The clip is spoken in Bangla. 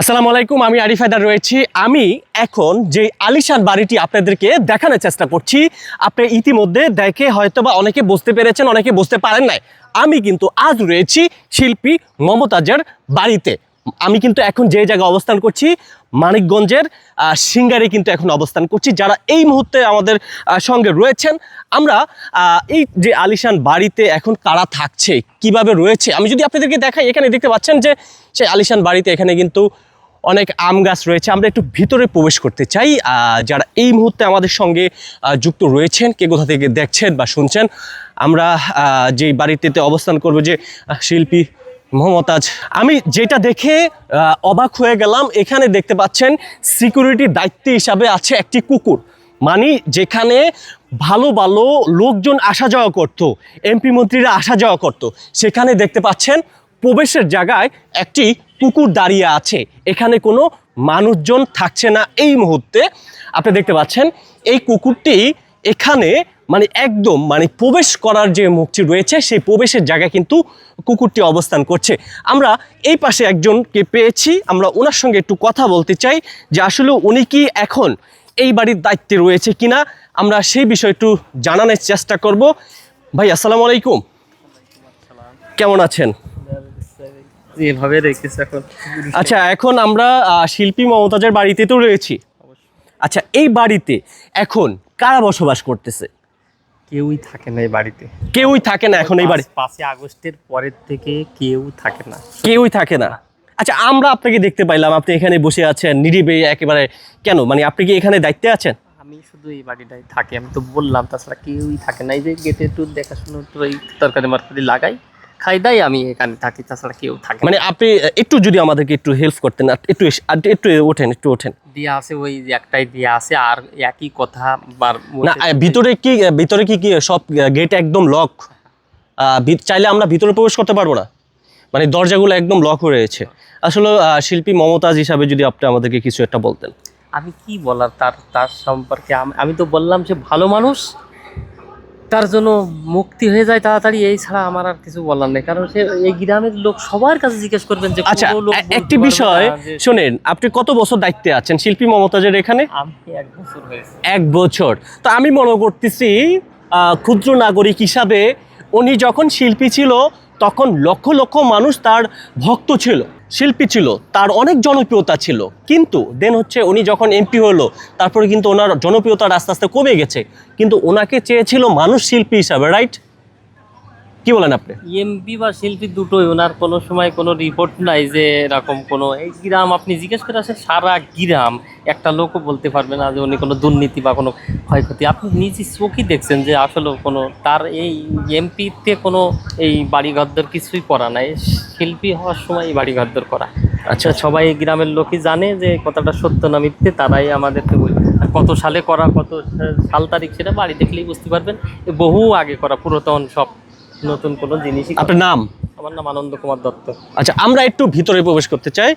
আসসালামু আলাইকুম, আমি আরিফ হায়দার রয়েছি। আমি এখন যে আলিশান বাড়িটি আপনাদেরকে দেখানোর চেষ্টা করছি, আপনি ইতিমধ্যে দেখে হয়তো বা অনেকে বুঝতে পেরেছেন, অনেকে বুঝতে পারেন নাই। আমি কিন্তু আজ রয়েছি শিল্পী মমতাজের বাড়িতে। আমি কিন্তু এখন যে জায়গায় অবস্থান করছি, মানিকগঞ্জের সিঙ্গারে কিন্তু এখন অবস্থান করছি, যারা এই মুহূর্তে আমাদের সঙ্গে রয়েছেন। আমরা এই যে আলিশান বাড়িতে এখন কারা থাকছে, কীভাবে রয়েছে, আমি যদি আপনাদেরকে দেখাই, এখানে দেখতে পাচ্ছেন যে সেই আলিশান বাড়িতে এখানে কিন্তু অনেক আম গাছ রয়েছে। আমরা একটু ভিতরে প্রবেশ করতে চাই। যারা এই মুহূর্তে আমাদের সঙ্গে যুক্ত রয়েছেন, কে কোথা থেকে দেখছেন বা শুনছেন, আমরা যেই বাড়িটিতে অবস্থান করব যে শিল্পী মমতাজ আমি যেটা দেখে অবাক হয়ে গেলাম। এখানে দেখতে পাচ্ছেন সিকিউরিটি দায়িত্ব হিসাবে আছে একটি কুকুর। মানে যেখানে ভালো ভালো লোকজন আসা যাওয়া করত এমপি মন্ত্রীরা আসা যাওয়া করত। সেখানে দেখতে পাচ্ছেন, প্রবেশের জায়গায় একটি কুকুর দাঁড়িয়ে আছে। এখানে কোনো মানুষজন থাকছে না এই মুহূর্তে। আপনি দেখতে পাচ্ছেন, এই কুকুরটি এখানে মানে একদম মানে প্রবেশ করার যে মুখটি রয়েছে, সেই প্রবেশের জায়গায় কিন্তু কুকুরটি অবস্থান করছে। আমরা এই পাশে একজনকে পেয়েছি। আমরা ওনার সঙ্গে একটু কথা বলতে চাই যে আসলে উনি কি এখন এই বাড়ির দায়িত্বে রয়েছে কিনা? আমরা সেই বিষয়ে একটু জানানোর চেষ্টা করব। ভাই, আসসালামু আলাইকুম। কেমন আছেন? এভাবে রেখেছে এখন। আচ্ছা এখন আমরা শিল্পী মমতাজের বাড়িতে তো রয়েছি। আচ্ছা এই বাড়িতে এখন কারা বসবাস করতেছে? কেউই থাকে না এই বাড়িতে। কেউই থাকে না এখন এই বাড়ি পাঁচ- পাঁচই আগস্টের পরের থেকে কেউ থাকে না। কেউই থাকে না। আচ্ছা আমরা আপনাকে দেখতে পাইলাম আপনি এখানে বসে আছেন নিরিবে একেবারে কেন? মানে আপনি কি এখানে দায়িত্বে আছেন? আমি শুধু এই বাড়িটাই থাকি আমি তো বললাম তাছাড়া কেউই থাকে না। এই যে গেটে একটু দেখাশুনো একটু এই তরকারি মারকারি লাগাই। খাই দাই আমি এখানে থাকি তাছাড়া কেউ থাকে মানে আপনি একটু যদি আমাদেরকে একটু হেল্প করতেন একটু একটু ওঠেন একটু ওঠেন। দিয়া আছে ওই একটাই দিয়া আছে আর একই কথা বার না ভিতরে কি ভিতরে কি কি সব গেট একদম লক চাইলে আমরা ভিতরে প্রবেশ করতে পারব না? মানে দরজাগুলো একদম লক হয়ে রয়েছে। আসলে শিল্পী মমতাজ হিসাবে যদি আপনি আমাদেরকে কিছু একটা বলতেন। আমি কি বলার তার তার সম্পর্কে? আমি- আমি তো বললাম যে ভালো মানুষ তার জন্য মুক্তি হয়ে যায় তাড়াতাড়ি এই ছাড়া আমার আর কিছু বলার নেই। কারণ সে এই গ্রামের লোক সবার কাছে জিজ্ঞেস করবেন যে আচ্ছা একটি বিষয় শুনেন শোনেন আপনি কত বছর দায়িত্বে আছেন শিল্পী মমতাজের এখানে? আমি এক বছর হয়েছে। এক বছর। তো আমি মনে করতেছি ক্ষুদ্র নাগরিক হিসাবে উনি যখন শিল্পী ছিল তখন লক্ষ লক্ষ মানুষ তার ভক্ত ছিল, শিল্পী ছিল, তার অনেক জনপ্রিয়তা ছিল। কিন্তু দেন হচ্ছে উনি যখন এমপি হলো, তারপরে কিন্তু ওনার জনপ্রিয়তা আস্তে আস্তে কমে গেছে। কিন্তু ওনাকে চেয়েছিল মানুষ শিল্পী হিসাবে রাইট কি বলেন আপনি? এমপি বা শিল্পী দুটোই ওনার কোনো সময় কোনো রিপোর্ট নাই যে এরকম কোনো। এই গ্রাম আপনি জিজ্ঞেস করে আসেন সারা গ্রাম একটা লোকও বলতে পারবে না যে উনি কোনো দুর্নীতি বা কোনো ক্ষয়ক্ষতি। আপনি নিজে চোখই দেখছেন যে আসলে কোনো তার এই এমপিতে কোনো এই বাড়িঘরদর কিছুই করা নাই। শিল্পী হওয়ার সময় এই বাড়িঘরদর করা। আচ্ছা। সবাই গ্রামের লোকই জানে যে কথাটা সত্য না মিথ্যে তারাই আমাদেরকে বলে আর কত সালে করা কত সাল তারিখ সেটা বাড়ি দেখলেই বুঝতে পারবেন। বহু আগে করা পুরাতন সব। নতুন কোনো জিনিস। আপনার নাম আমার নাম আনন্দ কুমার দত্ত আচ্ছা আমরা একটু ভিতরে প্রবেশ করতে চাই